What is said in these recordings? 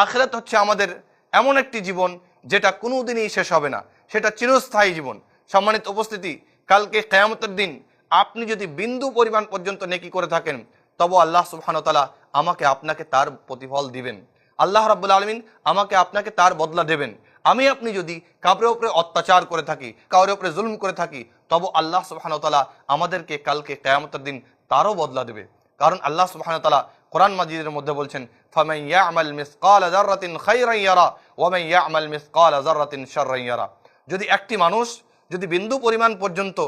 আখেরাত হচ্ছে আমাদের এমন একটি জীবন যেটা কোনোদিনই শেষ হবে না। সেটা চিরস্থায়ী জীবন। সম্মানিত উপস্থিতি, কালকে কেয়ামতের দিন আপনি যদি বিন্দু পরিমাণ পর্যন্ত নেকি করে থাকেন তবু আল্লাহ সুবহানতালা আমাকে আপনাকে তার প্রতিফল দিবেন। আল্লাহ রাব্বুল আলমিন আমাকে আপনাকে তার বদলা দেবেন। আমি আপনি যদি কাউরের উপরে অত্যাচার করে থাকি, কাউরের উপরে জুলুম করে থাকি তবু আল্লাহ সুবহানতালা আমাদেরকে কালকে কেয়ামতের দিন তারও বদলা দেবে। কারণ আল্লাহ সুবহানতালা কোরআন মাজিদের মধ্যে বলছেন, ফামান ইয়ামাল মিসকাল যাররাতিন খাইরান ইয়ারা, ওয়া মান ইয়ামাল মিসকাল যাররাতিন শাররান ইয়ারা। যদি একটি মানুষ, যদি বিন্দু পরিমাণ পর্যন্ত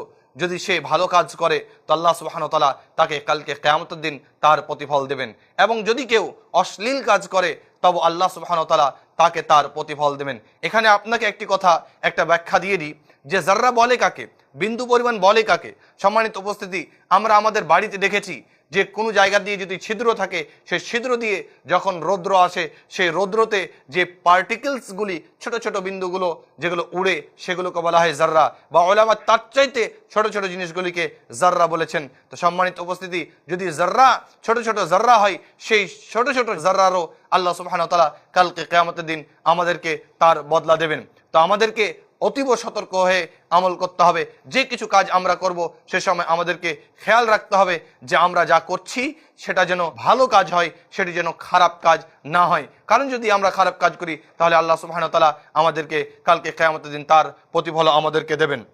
যদি সে ভালো কাজ করে, তো আল্লাহ সুবাহানতালা তাকে কালকে কেয়ামতের দিন তার প্রতিফল দেবেন। এবং যদি কেউ অশ্লীল কাজ করে, তবে আল্লাহ সুবাহানতালা তাকে তার প্রতিফল দেবেন। এখানে আপনাকে একটি কথা, একটা ব্যাখ্যা দিয়ে দিই, যে জাররা বলে কাকে, বিন্দু পরিমাণ বলে কাকে, সম্মানিত উপস্থিতি, আমরা আমাদের বাড়িতে দেখেছি যে কোনো জায়গা দিয়ে যদি ছিদ্র থাকে, সেই ছিদ্র দিয়ে যখন রৌদ্র আসে, সেই রৌদ্রতে যে পার্টিকেলসগুলি, ছোট ছোট বিন্দুগুলো যেগুলো উড়ে, সেগুলোকে বলা হয় জাররা। বা ওলামা তার চাইতে ছোট ছোট জিনিসগুলিকে জাররা বলেছেন। তো সম্মানিত উপস্থিতি, যদি জাররা, ছোট ছোট জাররা হয়, সেই ছোট ছোট জাররারও আল্লাহ সুবহানাহু ওয়া কালকে কেয়ামতের দিন আমাদেরকে তার বদলা দেবেন। তো আমাদেরকে অতীব সতর্ক হয়ে আমল করতে হবে। যে কিছু কাজ আমরা করব, সে সময় আমাদেরকে খেয়াল রাখতে হবে যে আমরা যা করছি, সেটা যেন ভালো কাজ হয়, সেটি যেন খারাপ কাজ না হয়। কারণ যদি আমরা খারাপ কাজ করি, তাহলে আল্লাহ ওয়া আমাদেরকে কালকে কেয়ামতের দিন তার প্রতিফল আমাদেরকে দেবেন।